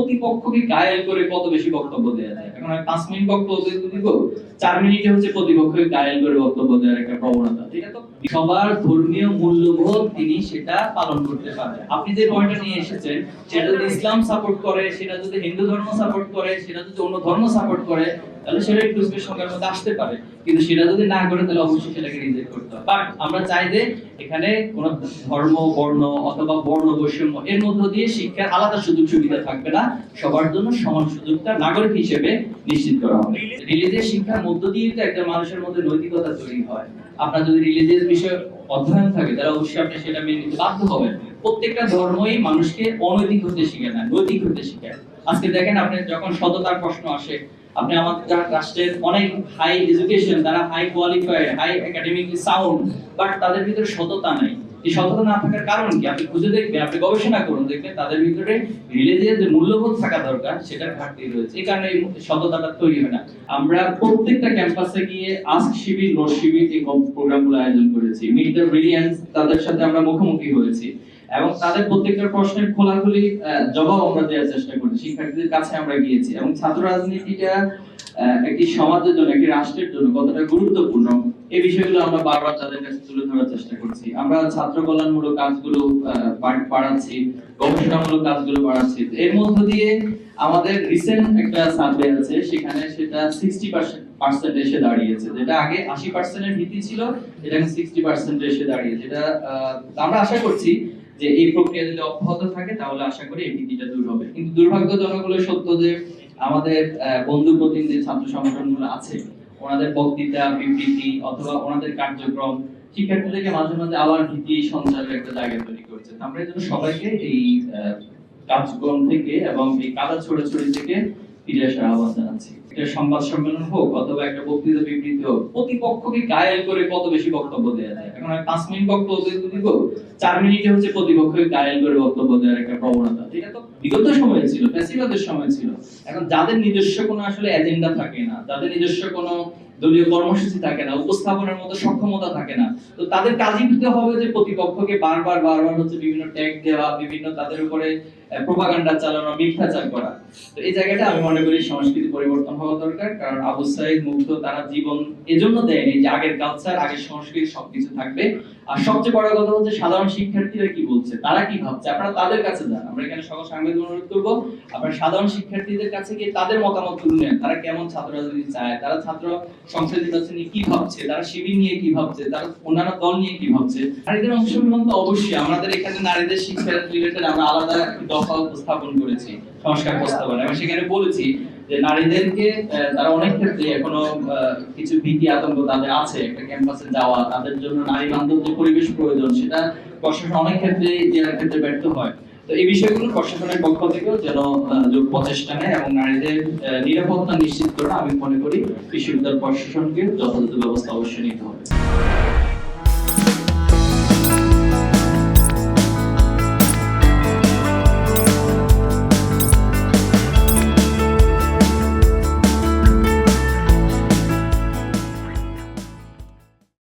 প্রতিপক্ষকে করে কত বেশি বক্তব্য দেওয়া যায়? এখন আমি পাঁচ মিনিট বক্তব্য দিব, চার মিনিটে হচ্ছে প্রতিপক্ষকে করে বক্তব্য দেওয়ার একটা প্রবণতা। সবার ধর্মীয় মূল্যবোধ, তিনি সেটা পালন করতে পারবেন। আপনি যে পয়েন্টটা নিয়ে এসেছেন, সেটা যদি ইসলাম সাপোর্ট করে, সেটা যদি হিন্দু ধর্ম সাপোর্ট করে, সেটা যদি অন্য ধর্ম সাপোর্ট করে, তাহলে সেটা একটু সংখ্যার মধ্যে আসতে পারে। কিন্তু সেটা যদি না করে, তাহলে অবশ্যই সেটাকে রিজেক্ট করতে হবে। বাট আমরা চাই যে এখানে কোন ধর্ম, বর্ণ অথবা বর্ণ বৈষম্য, এর মধ্য দিয়ে শিক্ষার আলাদা সুযোগ সুবিধা থাকবে না। সবার জন্য সমান সুযোগটা নাগরিক হিসেবে নিশ্চিত করা হবে। রিলিজিয়াস শিক্ষার মধ্য দিয়ে তো একটা মানুষের মধ্যে নৈতিকতা তৈরি হয়। আপনার যদি রিলিজিয়াস বিষয়ে অধ্যয়ন থাকে, তাহলে অবশ্যই আপনি সেটা মেনে নিতে বাধ্য হবেন। প্রত্যেকটা ধর্মই মানুষকে অনৈতিক হতে শিখে না, নৈতিক হতে শিখায় আজকে দেখেন আপনি যখন সততার প্রশ্ন আসে, আপনি আমাদের রাষ্ট্রের অনেক হাই এডুকেশন তারা high qualified high academically sound but তাদের ভিতরে সততা নাই। এই সততা না থাকার কারণ কি? আপনি খুঁজে দেখবেন আপনি গবেষণা করুন, দেখবেন তাদের ভিতরে রিলিজিয়াস যে মূল্যবোধ থাকা দরকার, সেটার ঘাটতি রয়েছে। এই কারণে সততাটা তৈরি হয় না। আমরা প্রত্যেকটা ক্যাম্পাসে গিয়ে আস্ক শিবির নোট শিবির এই প্রোগ্রামগুলো আয়োজন করেছি মিট দ্য ব্রিলিয়ান্স তাদের সাথে আমরা মুখোমুখি হয়েছি। এবং তাদের প্রত্যেকটা প্রশ্নের খোলাখুলি জবাব আমরা দেওয়ার চেষ্টা করেছি শিক্ষার্থীদের কাছে আমরা গিয়েছি এবং ছাত্র রাজনীতিটা একটি সমাজের জন্য একটি রাষ্ট্রের জন্য কতটা গুরুত্বপূর্ণ এই বিষয়গুলো আমরা বারবার তাদের কাছে তুলে ধরার চেষ্টা করছি। আমরা ছাত্র কল্যাণমূলক কাজগুলো বাড়াচ্ছি গবেষণামূলক কাজগুলো বাড়াচ্ছি। এর মধ্য দিয়ে আমাদের রিসেন্ট একটা সার্ভে আছে সেখানে সেটা সিক্সটি পার্সেন্ট এসে দাঁড়িয়েছে যেটা আগে আশি পার্সেন্টের ভিত্তি ছিল এটা সিক্সটি পার্সেন্ট এসে দাঁড়িয়েছে। আহ, আমরা আশা করছি যে এই প্রক্রিয়া যদি অব্যাহত থাকে, তাহলে আশা করি এই ভীতিটা দূর হবে। কিন্তু দুর্ভাগ্যজনক হলো সত্য যে আমাদের বন্ধু প্রতিনিধি ছাত্র সংগঠনগুলো আছে, ওনাদের বক্তৃতা, বিবৃতি অথবা ওনাদের কার্যক্রম, শিক্ষার্থীদেরকে মাঝে মাঝে আবার ভীতি, সঞ্চারের একটা জায়গা তৈরি করছে। আমরা এই সবাইকে এই কার্যক্রম থেকে এবং এই কাদা ছড়াছড়ি থেকে ফিরে আসার আহ্বান জানাচ্ছি। সংবাদ সম্মেলন হোক অথবা একটা বক্তৃতা বিবৃতি হোক, প্রতিপক্ষকে গায়েল করে কত বেশি বক্তব্য দেওয়া যায়? এখন পাঁচ মিনিট বক্তব্য দিব, চার মিনিটে হচ্ছে প্রতিপক্ষকে গায়েল করে বক্তব্য দেওয়ার একটা প্রবণতা। এটা তো বিগত সময়ে ছিল, ফ্যাসিবাদের সময় ছিল। এখন যাদের নিজস্ব কোনো আসলে এজেন্ডা থাকে না, যাদের নিজস্ব কোনো দলীয় কর্মসূচি থাকে না, উপস্থাপনের মতো সক্ষমতা থাকে না, তো তাদের কাজই দিতে হবে যে প্রতিপক্ষকে বারবার বারবার হচ্ছে বিভিন্ন ট্যাগ দেওয়া, বিভিন্ন তাদের উপরে প্রোপাগান্ডা চালানো, মিথ্যাচার করা। তো এই জায়গাটা আমি মনে করি সংস্কৃতি পরিবর্তন হওয়া দরকার, কারণ আবু সাইদ মুগ্ধ তারা জীবন এজন্য দেয়নি যে আগের কালচার আগের সংস্কৃতি সবকিছু থাকবে। আর সবচেয়ে বড় কথা হচ্ছে সাধারণ শিক্ষার্থীরা কি বলছে? তারা কি ভাবছে? আপনারা তাদের কাছে যান। আমরা এখানে সকল সাংবাদিক অনুরোধ করব, আপনারা সাধারণ শিক্ষার্থীদের কাছে গিয়ে তাদের মতামত তুলে নেন। তারা কেমন ছাত্র রাজনীতি চায়, তারা ছাত্র সংসদ নির্বাচন নিয়ে কি ভাবছে, তারা শিবির নিয়ে কি ভাবছে, তারা অন্যান্য দল নিয়ে কি ভাবছে। নারীদের অংশগ্রহণ তো অবশ্যই, আমাদের এখানে নারীদের শিক্ষা রিলেটেড আমরা আলাদা একটি দফা উপস্থাপন করেছি, সংস্কার প্রস্তাবনা এবং সেখানে বলেছি যে নারীদেরকে তারা অনেক ক্ষেত্রে এখনও কিছু ভীতি আতঙ্ক তাদের আছে, একটা ক্যাম্পাসে যাওয়া, তাদের জন্য নারী বান্ধব যে পরিবেশ প্রয়োজন, সেটা প্রশাসন অনেক ক্ষেত্রে ক্ষেত্রে ব্যর্থ হয়। তো এই বিষয়গুলো প্রশাসনের পক্ষ থেকেও যেন যোগ প্রচেষ্টা নেয় এবং নারীদের নিরাপত্তা নিশ্চিত করা আমি মনে করি বিশ্ববিদ্যালয় প্রশাসনকে যথাযথ ব্যবস্থা অবশ্যই নিতে হবে।